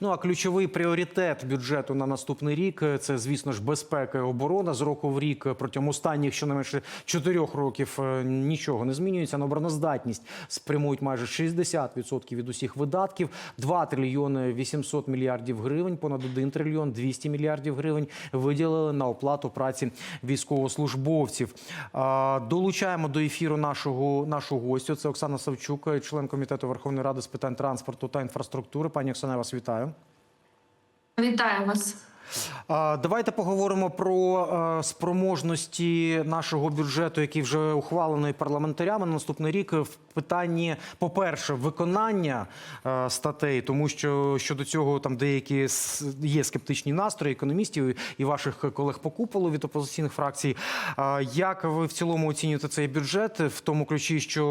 Ну а ключовий пріоритет бюджету на наступний рік е, це, звісно ж, безпека і оборона. З року в рік е, протягом останніх щонайменше чотирьох років е, нічого не змінюється. На обороноздатність спрямують майже 60% від усіх видатків. 2 трильйони 800 мільярдів гривень, понад 1 трильйон 200 мільярдів гривень виділили на оплату праці військовослужбовців. Долучаємо до ефіру нашого нашого гостю. Це Оксана Савчук, член комітету Верховної Ради з питань транспорту та інфраструктури. Пані Оксана, я вас вітаю. Вітаю вас. Давайте поговоримо про е, спроможності нашого бюджету, який вже ухвалений парламентарями на наступний рік. В питанні, по-перше, виконання е, статей, тому що щодо цього там деякі є скептичні настрої економістів і ваших колег по куполу від опозиційних фракцій. А Як ви в цілому оцінюєте цей бюджет в тому ключі, що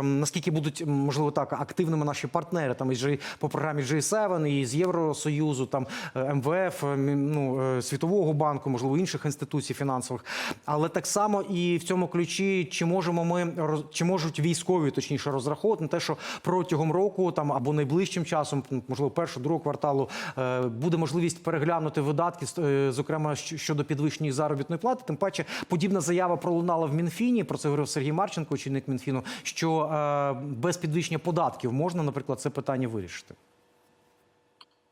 е, наскільки будуть можливо так активними наші партнери там із G- по програмі G7 і з Євросоюзу, там е, МВФ, е, ну е, Світового банку, можливо, інших інституцій фінансових, але так само і в цьому ключі, чи можемо ми чи можуть військові точніше розраховувати на те, що протягом року там або найближчим часом, можливо, першого другого кварталу е, буде можливість переглянути видатки, е, зокрема щодо підвищення заробітної плати. Тим паче подібна заява пролунала в Мінфіні. Про це говорив Сергій Марченко, очільник Мінфіну. Що е, без підвищення податків можна, наприклад, це питання вирішити.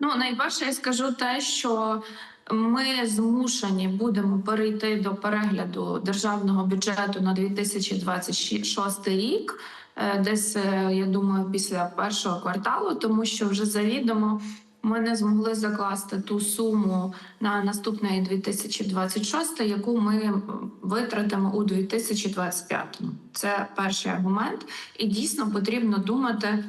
Ну найперше, я скажу те, що ми змушені будемо перейти до перегляду державного бюджету на 2026 рік. е, Десь е, я думаю, після першого кварталу, тому що вже завідомо ми не змогли закласти ту суму на наступний 2026, яку ми витратимо у 2025. Це перший аргумент, і дійсно потрібно думати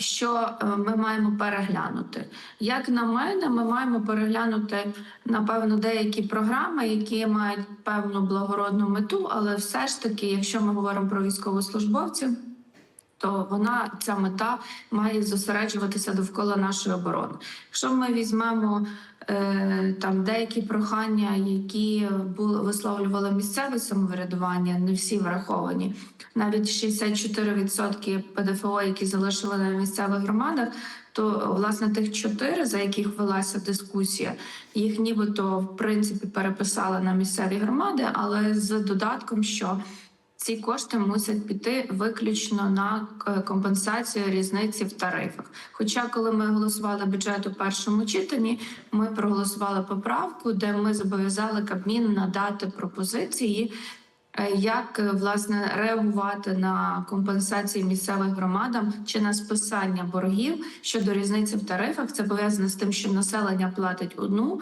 що е, ми маємо переглянути. Як на мене, ми маємо переглянути напевно деякі програми, які мають певну благородну мету, але все ж таки, якщо ми говоримо про військовослужбовців. То вона ця мета має зосереджуватися довкола нашої оборони. Якщо ми візьмемо е, там деякі прохання, які були висловлювали місцеве самоврядування, не всі враховані. Навіть 64% ПДФО, які залишили на місцевих громадах, то власне тих чотири, за яких велася дискусія, їх нібито в принципі переписали на місцеві громади, але з додатком, що ці кошти мусять піти виключно на е, компенсацію різниці в тарифах. Хоча, коли ми голосували бюджет у першому читанні, ми проголосували поправку, де ми зобов'язали Кабмін надати пропозиції. е, Як е, власне реагувати на компенсації місцевих громадам чи на списання боргів щодо різниці в тарифах? Це пов'язано з тим, що населення платить одну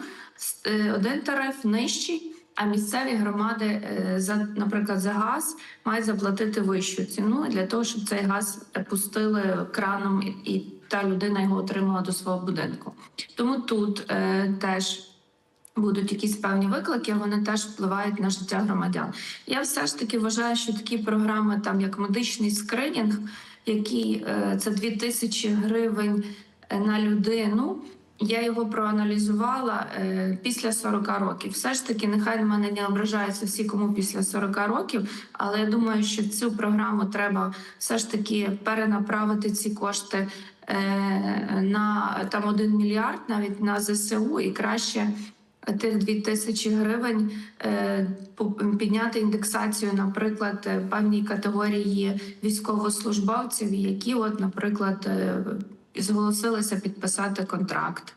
один тариф нижчий, а місцеві громади е, за, наприклад, за газ мають заплатити вищу ціну для того, щоб цей газ пустили краном і, та людина його отримала до свого будинку. Тому тут е, теж. Будуть якісь певні виклики, вони теж впливають на життя громадян. Я все ж таки вважаю, що такі програми, там як медичний скринінг, який е, це 2000 гривень е, на людину. Я його проаналізувала е, після 40 років. Все ж таки, нехай на мене не ображаються всі, кому після 40 років. Але я думаю, що цю програму треба все ж таки перенаправити ці кошти е, на там 1 мільярд, навіть на ЗСУ, і краще тих 2 тисячі гривень е, підняти індексацію, наприклад, е, певній категорії військовослужбовців, які, от, наприклад, е, зголосилися підписати контракт.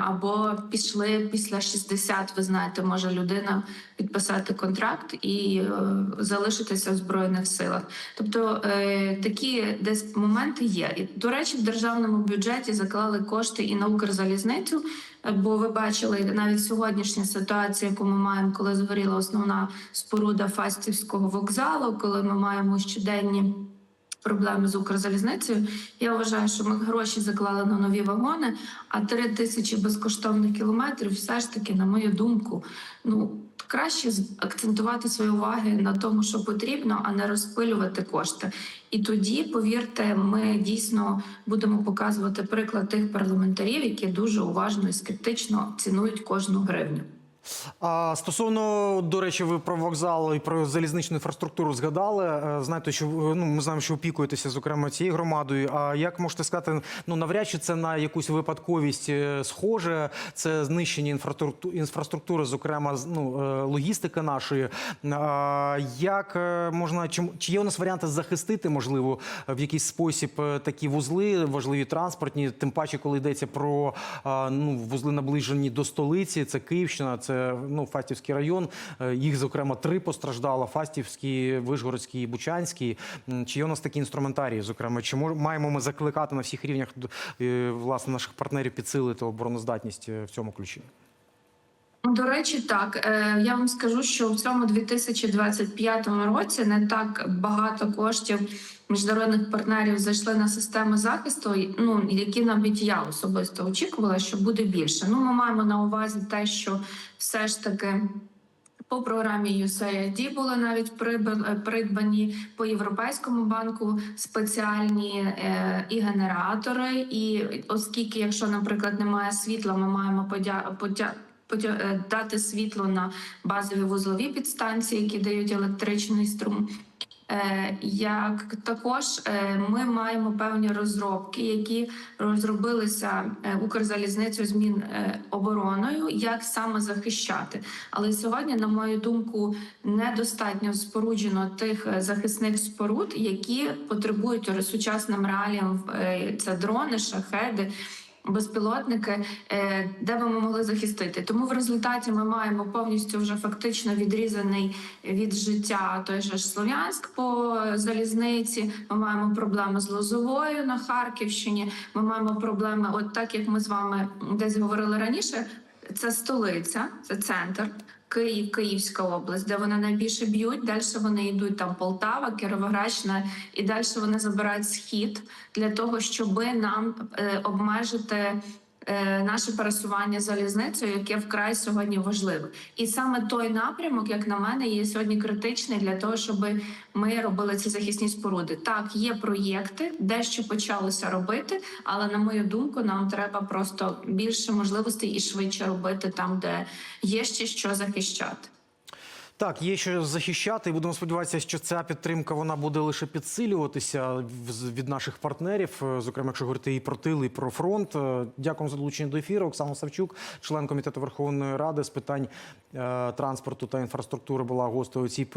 Або пішли після 60, ви знаєте, може людина підписати контракт і е, залишитися в збройних силах. Тобто е, такі десь моменти є. І до речі, в державному бюджеті заклали кошти і на Укрзалізницю. е, Бо ви бачили навіть сьогоднішня ситуація, яку ми маємо, коли згоріла основна споруда Фастівського вокзалу, коли ми маємо щоденні проблеми з Укрзалізницею. Я вважаю, що ми гроші заклали на нові вагони, а три тисячі безкоштовних кілометрів, все ж таки, на мою думку, ну краще акцентувати свої уваги на тому, що потрібно, а не розпилювати кошти. І тоді, повірте, ми дійсно будемо показувати приклад тих парламентарів, які дуже уважно і скептично цінують кожну гривню. А стосовно, до речі, ви про вокзал і про залізничну інфраструктуру згадали. Е, Знаєте, що ну ми знаємо, що опікуєтеся зокрема цією громадою. А як можете сказати, ну навряд чи це на якусь випадковість е, схоже? Це знищення інфраструкту- інфраструктури, зокрема, ну е, логістика нашої. А як е, можна чи, чи є у нас варіанти захистити, можливо, в якийсь спосіб е, такі вузли, важливі транспортні, тим паче, коли йдеться про ну вузли наближені до столиці, це Київщина, це ну Фастівський район. Е, Їх зокрема три постраждало: Фастівський, Вишгородський, і Бучанський. Чи є у нас такі інструментарії? Зокрема, чи маємо ми закликати на всіх рівнях е, власне наших партнерів підсилити обороноздатність е, в цьому ключі? До речі, так Е, я вам скажу, що в цьому 2025 році не так багато коштів міжнародних партнерів зайшли на системи захисту, ну які навіть я особисто очікувала, що буде більше. Ну, ми маємо на увазі те, що все ж таки. По програмі USAID були навіть е, придбані по європейському банку спеціальні е, і генератори. І оскільки, якщо, наприклад, немає світла, ми маємо подя... подя... е, дати світло на базові вузлові підстанції, які дають електричний струм. Е, Як також е, ми маємо певні розробки, які розробилися Укрзалізницею змін обороною, як саме захищати. Але сьогодні, на мою думку, недостатньо споруджено тих захисних споруд, які потребують сучасним реаліям. Це дрони, шахеди. Безпілотники, е, де би ми могли захистити, тому в результаті ми маємо повністю вже фактично відрізаний від життя той же ж Слов'янськ по залізниці. Ми маємо проблеми з Лозовою на Харківщині. Ми маємо проблеми, от так як ми з вами десь говорили раніше. Це столиця, це центр. Київ, Київська область, де вони найбільше б'ють. Далі вони йдуть там Полтава, Кіровоградщина, і далі вони забирають схід для того, щоб нам е, обмежити наше пересування залізницею, яке вкрай сьогодні важливе. І саме той напрямок, як на мене, є сьогодні критичний для того, щоб ми робили ці захисні споруди. Так, є проєкти, дещо почалося робити, але на мою думку, нам треба просто більше можливостей і швидше робити там, де є ще що захищати. Так, є що захищати, і будемо сподіватися, що ця підтримка вона буде лише підсилюватися від наших партнерів, е, зокрема, якщо говорити і про тил, і про фронт. Дякую Дякуємо за долучення до ефіру. Оксана Савчук, член комітету Верховної Ради з питань е, транспорту та інфраструктури, була гостею у цій порі.